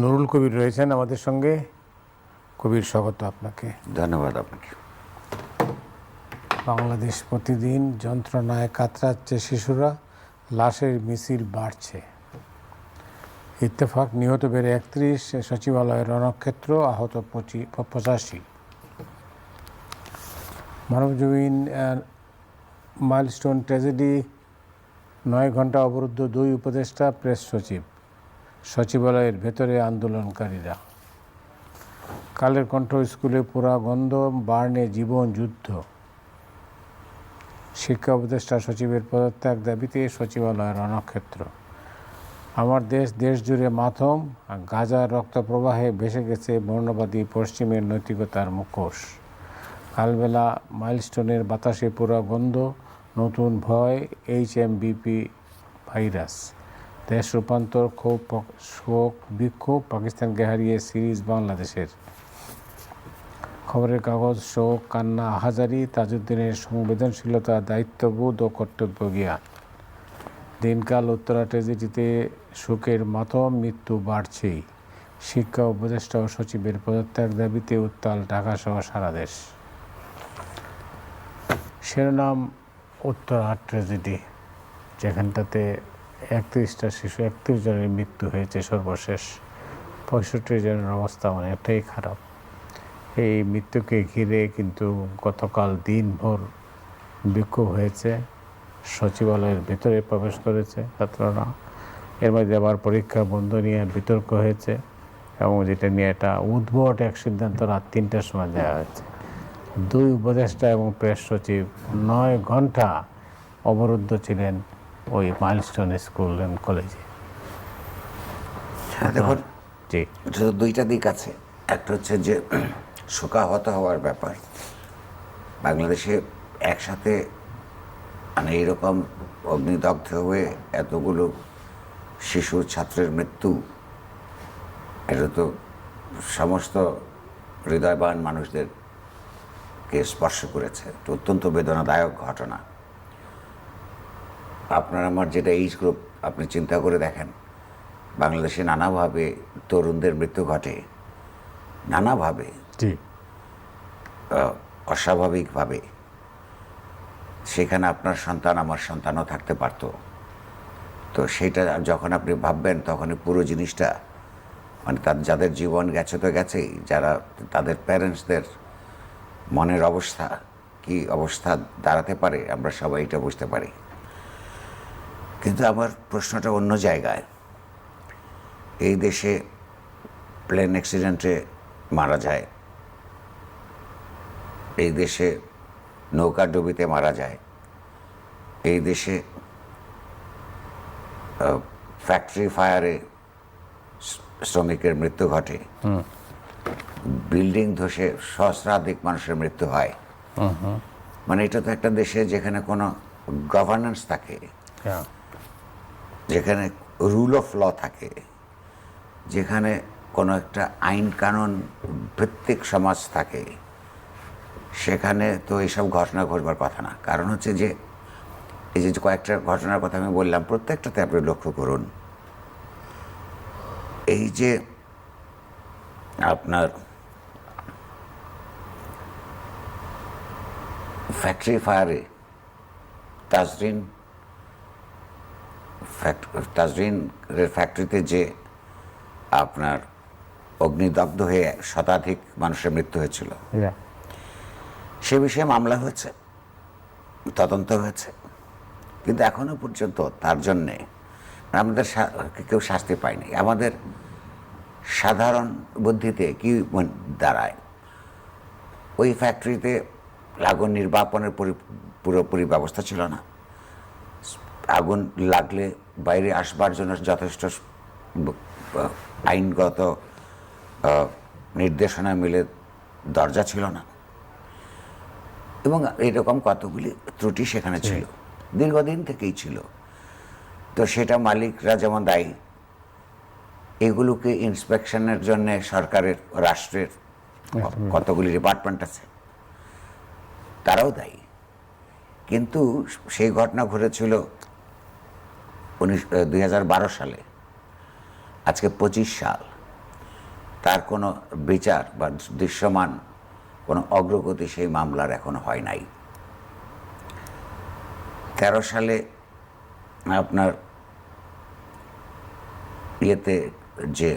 নুরুল কবির রয়েছেন আমাদের সঙ্গে। কবির স্বাগত আপনাকে। ধন্যবাদ আপনাকে। বাংলাদেশ প্রতিদিন যন্ত্রণায় কাতরাচ্ছে শিশুরা লাশের মিছিল বাড়ছে। ইত্তেফাক নিহত বেড়ে একত্রিশ সচিবালয়ের রণক্ষেত্র আহত পঁচি পঁচাশি। মানবজমিন মাইলস্টোন ট্র্যাজেডি নয় ঘণ্টা অবরুদ্ধ দুই উপদেষ্টা প্রেস সচিব। সচিবালয়ের ভেতরে আন্দোলনকারীরা। কালের কণ্ঠ স্কুলে পুরা গন্ধ, বার্নে জীবন যুদ্ধ। শিক্ষা উপদেষ্টা সচিবের পদত্যাগ দাবিতে সচিবালয়ের রণক্ষেত্র। আমার দেশ দেশ জুড়ে মাথম গাজার রক্ত প্রবাহে ভেসে গেছে বর্ণবাদী পশ্চিমের নৈতিকতার মুখোশ। কালবেলা মাইলস্টোনের বাতাসে পুরা গন্ধ, নতুন ভয়, এইচ এম বিপি ভাইরাস। দেশ রূপান্তর ক্ষোভ শোক, বিক্ষোভ পাকিস্তানকে হারিয়ে সিরিজ বাংলাদেশের। খবরের কাগজ, শোক, কান্না, হাজারি, তাজউদ্দিনের সংবেদনশীলতা, দায়িত্ববোধ ও কর্তব্য জ্ঞান দিনকাল উত্তরা ট্রেজেডিতে শোকের মাতম, মৃত্যু বাড়ছেই। শিক্ষা উপদেষ্টা ও সচিবের পদত্যাগ দাবিতে উত্তাল ঢাকাসহ সারা দেশ। শিরোনাম, উত্তরা ট্রেজেডি যেখানটাতে একত্রিশটা শিশু, একত্রিশ জনের মৃত্যু হয়েছে সর্বশেষ। পঁয়ষট্টি জনের অবস্থা অনেকটাই খারাপ। এই মৃত্যুকে ঘিরে কিন্তু গতকাল দিনভর বিক্ষোভ হয়েছে। সচিবালয়ের ভেতরে প্রবেশ করেছে ছাত্ররা। এর মধ্যে আবার পরীক্ষা বন্ধ নিয়ে বিতর্ক হয়েছে এবং যেটা নিয়ে একটা উদ্ভট এক সিদ্ধান্ত রাত তিনটার সময় দেওয়া হয়েছে। দুই উপদেষ্টা এবং প্রেস সচিব নয় ঘণ্টা অবরুদ্ধ ছিলেন ওই মাইলস্টোন স্কুল অ্যান্ড কলেজে দেখুন জি। এটা তো দুইটা দিক আছে একটা হচ্ছে যে শোকাহত হওয়ার ব্যাপার। বাংলাদেশে একসাথে মানে এইরকম অগ্নিদগ্ধ হয়ে এতগুলো শিশু ছাত্রের মৃত্যু এটা তো সমস্ত হৃদয়বান মানুষদেরকে স্পর্শ করেছে। অত্যন্ত বেদনাদায়ক ঘটনা। আপনার আমার যেটা এইজ গ্রুপ আপনি চিন্তা করে দেখেন। বাংলাদেশে নানাভাবে তরুণদের মৃত্যু ঘটে। নানাভাবে। অস্বাভাবিকভাবে। সেখানে আপনার সন্তান আমার সন্তানও থাকতে পারতো। তো সেটা যখন আপনি ভাববেন তখনই পুরো জিনিসটা মানে তার যাদের জীবন গেছে তো গেছেই যারা তাদের প্যারেন্টসদের মনের অবস্থা কি অবস্থা দাঁড়াতে পারে আমরা সবাই এটা বুঝতে পারি। কিন্তু আমার প্রশ্নটা অন্য জায়গায়। এই দেশে প্লেন অ্যাক্সিডেন্টে মারা যায়। এই দেশে নৌকা ডুবিতে মারা যায়। এই দেশে ফ্যাক্টরি ফায়ারে শ্রমিকের মৃত্যু ঘটে। বিল্ডিং ধসে সহস্রাধিক মানুষের মৃত্যু হয়। মানে এটা তো একটা দেশে যেখানে কোনো গভর্নেন্স থাকে। হ্যাঁ। যেখানে রুল অফ ল থাকে, যেখানে কোনো একটা আইন কানুন ভিত্তিক সমাজ থাকে, সেখানে তো এইসব ঘটনা ঘটবার কথা না। কারণ হচ্ছে যে, এই যে কয়েকটা ঘটনার কথা আমি বললাম, প্রত্যেকটাতে আপনি লক্ষ্য করুন। এই যে আপনার ফ্যাক্টরি ফায়ারে তাজরিন তাজরিনের ফ্যাক্টরিতে যে আপনার অগ্নিদগ্ধ হয়ে শতাধিক মানুষের মৃত্যু হয়েছিল। সে বিষয়ে মামলা হয়েছে তদন্ত হয়েছে। কিন্তু এখনও পর্যন্ত তার জন্যে আমাদের কেউ শাস্তি পায়নি। আমাদের সাধারণ বুদ্ধিতে কি দাঁড়ায়? ওই ফ্যাক্টরিতে আগুন নির্বাপনের পুরোপুরি ব্যবস্থা ছিল না। আগুন লাগলে বাইরে আসবার জন্য যথেষ্ট আইনগত নির্দেশনা মিলে দরজা ছিল না। এবং এরকম কতগুলি ত্রুটি সেখানে ছিল দীর্ঘদিন থেকেই ছিল। তো সেটা মালিকরা যেমন দায়ী এগুলোকে ইন্সপেকশনের জন্য সরকারের রাষ্ট্রের কতগুলি ডিপার্টমেন্ট আছে তারাও দায়ী। কিন্তু সেই ঘটনা ঘটেছিল উনিশ দুই সালে আজকে পঁচিশ সাল তার কোনো বিচার বা দৃশ্যমান কোনো অগ্রগতি সেই মামলার এখনও হয় নাই। তেরো সালে আপনার ইয়েতে যে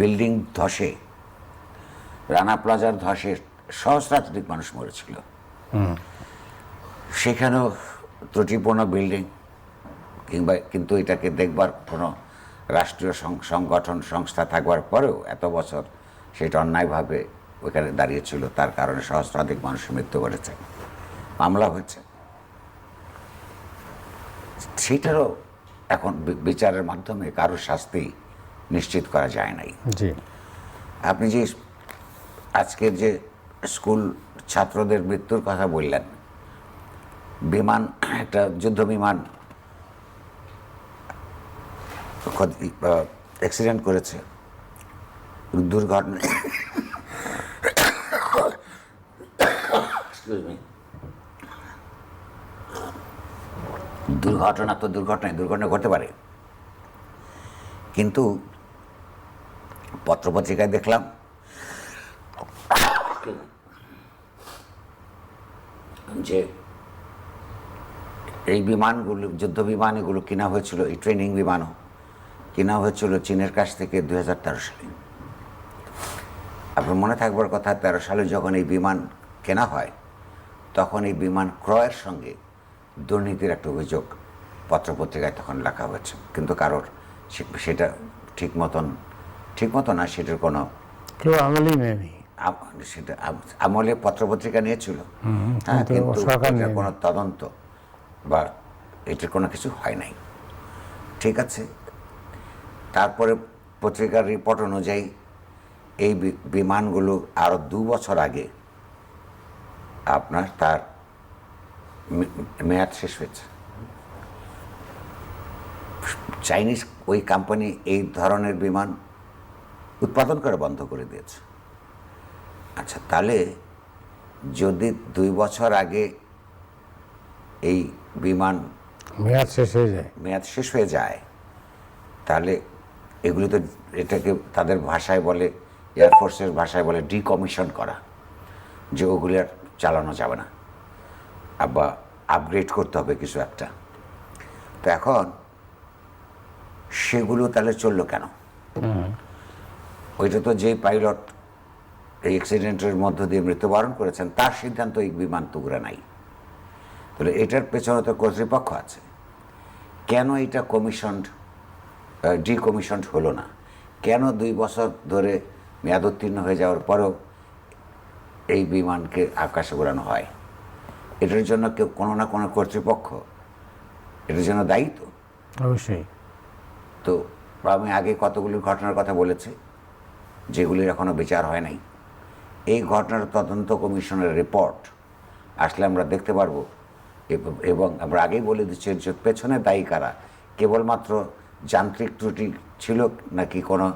বিল্ডিং ধসে রানা প্লাজার ধসে সহস্রাধিক মানুষ মরেছিল। সেখানেও ত্রুটিপূর্ণ বিল্ডিং কিংবা কিন্তু এটাকে দেখবার কোনো রাষ্ট্রীয় সং- সংগঠন সংস্থা থাকবার পরেও এত বছর সেটা অন্যায়ভাবে ওখানে দাঁড়িয়েছিল তার কারণে সহস্রাধিক মানুষের মৃত্যু ঘটেছে মামলা হয়েছে। সেটারও এখন বিচারের মাধ্যমে কারোর শাস্তি নিশ্চিত করা যায় নাই। আপনি যে আজকের যে স্কুল ছাত্রদের মৃত্যুর কথা বললেন বিমান, একটা যুদ্ধ বিমান অ্যাক্সিডেন্ট করেছে। দুর্ঘটনা দুর্ঘটনা তো দুর্ঘটনায় দুর্ঘটনা ঘটতে পারে। কিন্তু পত্রপত্রিকায় দেখলাম, যে এই বিমানগুলো যুদ্ধ বিমান এগুলো কেনা হয়েছিল এই ট্রেনিং বিমানও কেনা হয়েছিল চীনের কাছ থেকে দুই হাজার তেরো সালে। আপনার মনে থাকবার কথা তেরো সালে যখন এই বিমান কেনা হয় তখন এই বিমান ক্রয়ের সঙ্গে দুর্নীতির একটা অভিযোগ পত্রপত্রিকায় তখন লেখা হয়েছে। কিন্তু কারোর সেটা ঠিক মতন ঠিক মতো না সেটার কোনো কেউ আমলই নেয়নি। সেটা আমলে পত্রপত্রিকা নিয়েছিল। হ্যাঁ কিন্তু কোনো তদন্ত বা এটার কোনো কিছু হয় নাই। ঠিক আছে? তারপরে পত্রিকার রিপোর্ট অনুযায়ী এই বিমানগুলো আরও দু বছর আগে আপনার তার মেয়াদ শেষ হয়েছে। চাইনিজ ওই কোম্পানি এই ধরনের বিমান উৎপাদন করে বন্ধ করে দিয়েছে। আচ্ছা তাহলে যদি দুই বছর আগে এই বিমান মেয়াদ শেষ হয়ে যায়। মেয়াদ শেষ হয়ে যায় তাহলে এগুলি তো এটাকে তাদের ভাষায় বলে এয়ারফোর্সের ভাষায় বলে ডিকমিশন করা যে ওগুলি আর চালানো যাবে না। বা আপগ্রেড করতে হবে কিছু একটা। তো এখন সেগুলো তাহলে চলল কেন? ওইটা তো যেই পাইলট এই অ্যাক্সিডেন্টের মধ্য দিয়ে মৃত্যুবরণ করেছেন তার সিদ্ধান্ত এই বিমান তুগরা নাই। তাহলে এটার পেছনে তো কর্তৃপক্ষ আছে। কেন এটা কমিশনড ডিকমিশনড হলো না? কেন দুই বছর ধরে মেয়াদ উত্তীর্ণ হয়ে যাওয়ার পরেও এই বিমানকে আকাশে উড়ানো হয়? এটার জন্য কেউ কোনো না কোনো কর্তৃপক্ষ এটার জন্য দায়ী তো। অবশ্যই। তো আমি আগে কতগুলি ঘটনার কথা বলেছি যেগুলির এখনও বিচার হয় নাই। এই ঘটনার তদন্ত কমিশনের রিপোর্ট আসলে আমরা দেখতে পারব এবং আমরা আগেই বলে দিচ্ছি যে পেছনে দায়ী কারা? কেবলমাত্র যান্ত্রিক ত্রুটি ছিল নাকি কোনো